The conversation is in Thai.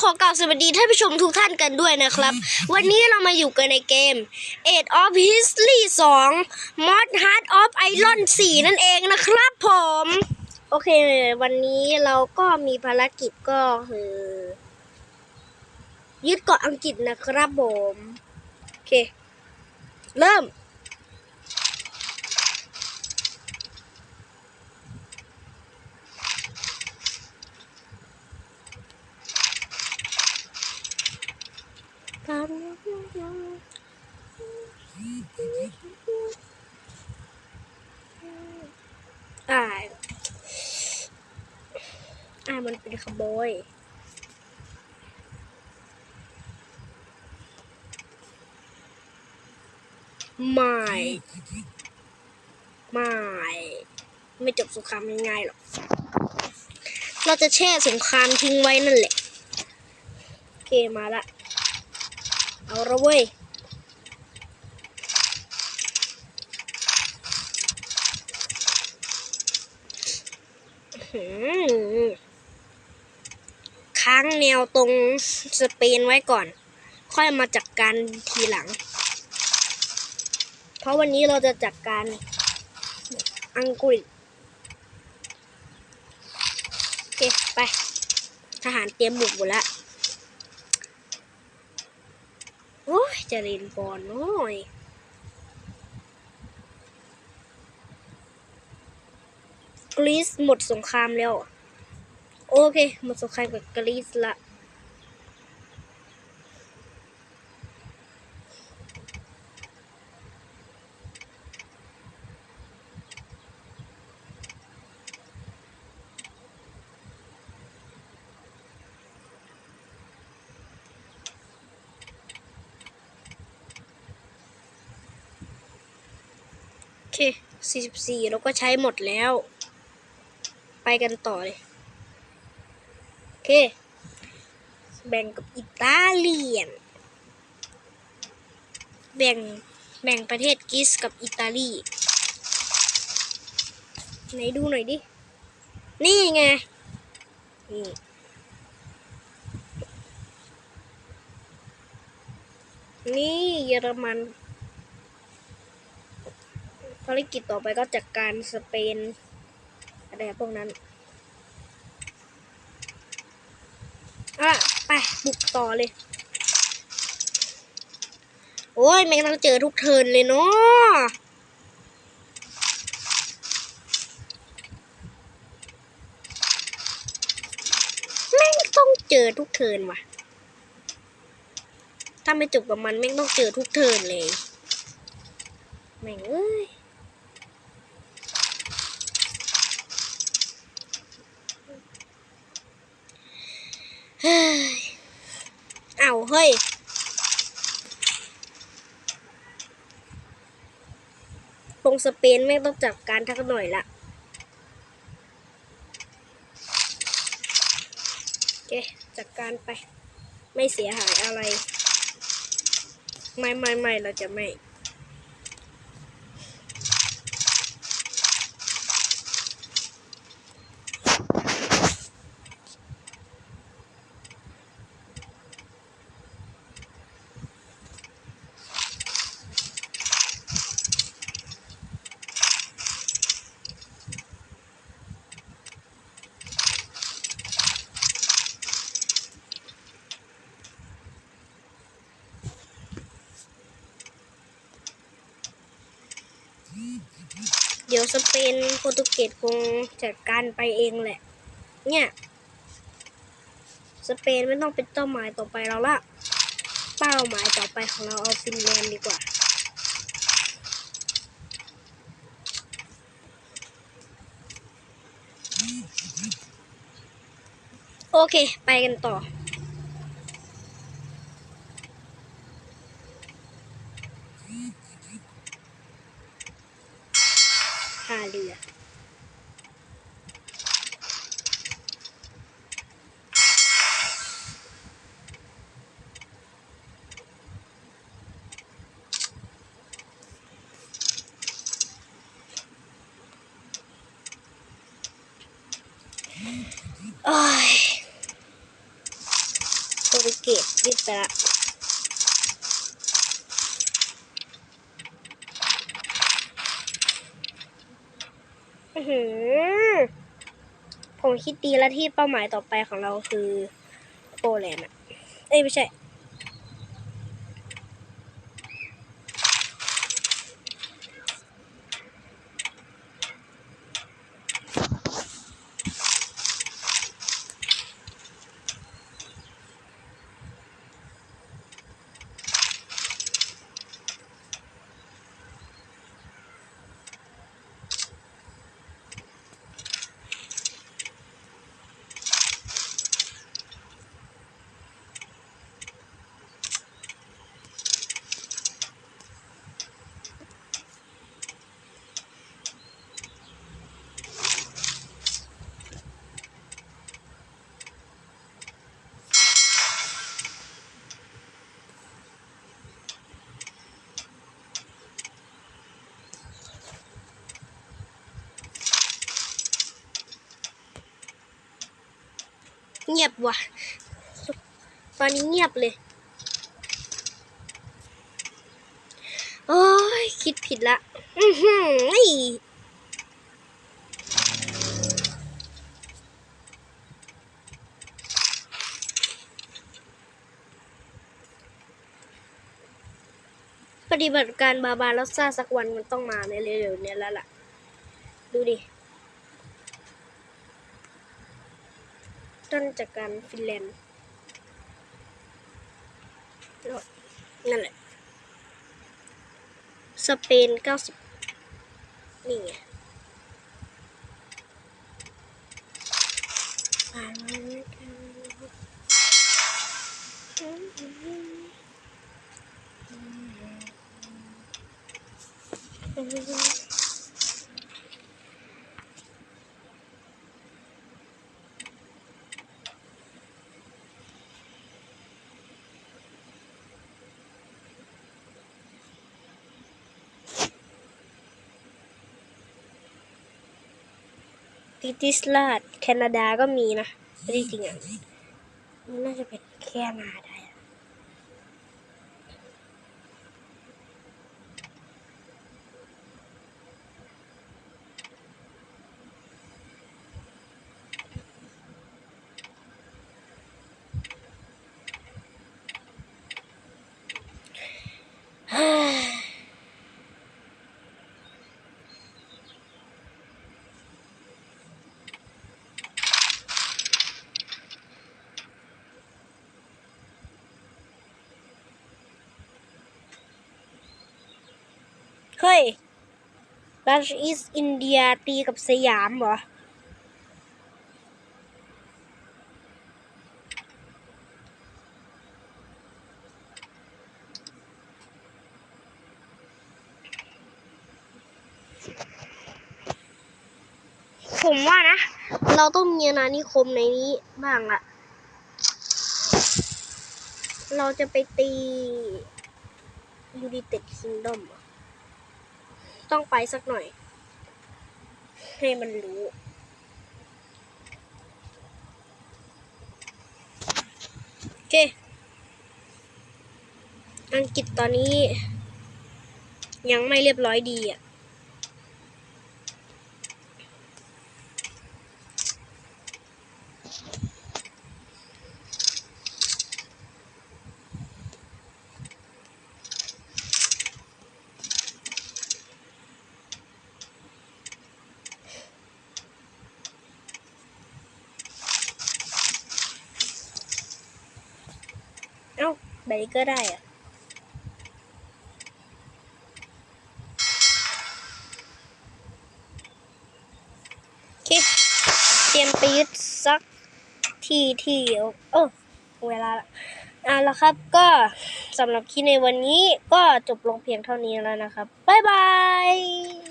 ขอกล่าวสวัสดีท่านผู้ชมทุกท่านกันด้วยนะครับ วันนี้เรามาอยู่กันในเกม Age of History 2 Mod Heart of Iron 4 นั่นเองนะครับผม โอเค วันนี้เราก็มีภารกิจก็คือ ยึดเกาะอังกฤษนะครับผม โอเค เริ่ม อ่าอ่ามันเป็นขโมยไม่ไม่ ไม่จบสงครามง่ายๆหรอก เราจะแช่สงครามทิ้งไว้นั่นแหละ โอเคมาละ เอาละเว้ยหืมค้างแนวตรงสเปนไว้ก่อน ค่อยมาจัดกการทีหลัง เพราะวันนี้เราจะจัดการอังกฤษโอเค ไป ทหารเตรียมบุกหมดแล้ว โอ้ย จะเรียนบอลน้อยกรีซหมดสงครามแล้ว โอเค หมดสงครามกับกรีซละ โอเค44เราก็ใช้หมดแล้ว ไปกันต่อเลย โอเค แบ่งกับอิตาเลียน แบ่ง แบ่งประเทศกรีซกับอิตาลี ไหนดูหน่อยดิ นี่ไง นี่นี่เยอรมันารกิจต่อไปก็จัดกการสเปนอะไรพวกนั้นอะไปบุกต่อเลย โอ้ยแม่งต้องเจอทุกเทินเลยเนาะแม่งต้องเจอทุกเทินว่ะ ถ้าไม่จบกับมันแม่งต้องเจอทุกเทินเลย แม่งเอ้ย เฮ้ยเอาเฮ้ยตรงสเปนไม่ต้องจับการทักหน่อยละโอเคจัดการไป ไม่เสียหายอะไร ไม่ไม่ไม่เราจะไม่ เดี๋ยวสเปนโปรตุเกสคงจัดการไปเองแหละ เนี่ย สเปนไม่ต้องเป็นเป้าหมายต่อไปแล้วละเป้าหมายต่อไปของเราเอาฟินแลนด์ดีกว่าโอเค ไปกันต่อ ท่าเรือโอ้ยรีบไปละ หือ ผมคิดดีแล้วที่เป้าหมายต่อไปของเราคือโปแลนด์อะเอ้ยไม่ใช่ เงียบว่ะ ตอนนี้เงียบเลย โอ้ย คิดผิดละ อือหือปฏิบัติการบาบาลอสซาสักวันมันต้องมาในเร็วๆเนี้ยแล้วล่ะ ดูดิ ต้นจากการฟินแลนด์นั่นแหละ สเปนเก้าสิบนี่ไงผ่านมาแล้วกันติติสลาดแคนาดาก็มีนะไม่ได้จริงอะมันน่าจะเป็นแคนาด้อะฮ่า เฮ้ยรัชอีสอินเดียตีกับสยามเหรอผมว่านะ เราต้องมีอาณานิคมในนี้บ้างละเราจะไปตียู i ิเต็ดคิงดอม ต้องไปสักหน่อย ให้มันรู้โอเคอังกฤษตอนนี้ ยังไม่เรียบร้อยดีอะ บบนี้ก็ได้อะโอเคเตรียมไปยึดสักทีที่เดียวเออเวลาละอะแล้วครับก็สำหรับคลิปในวันนี้ก็จบลงเพียงเท่านี้แล้วนะครับ บ๊ายบาย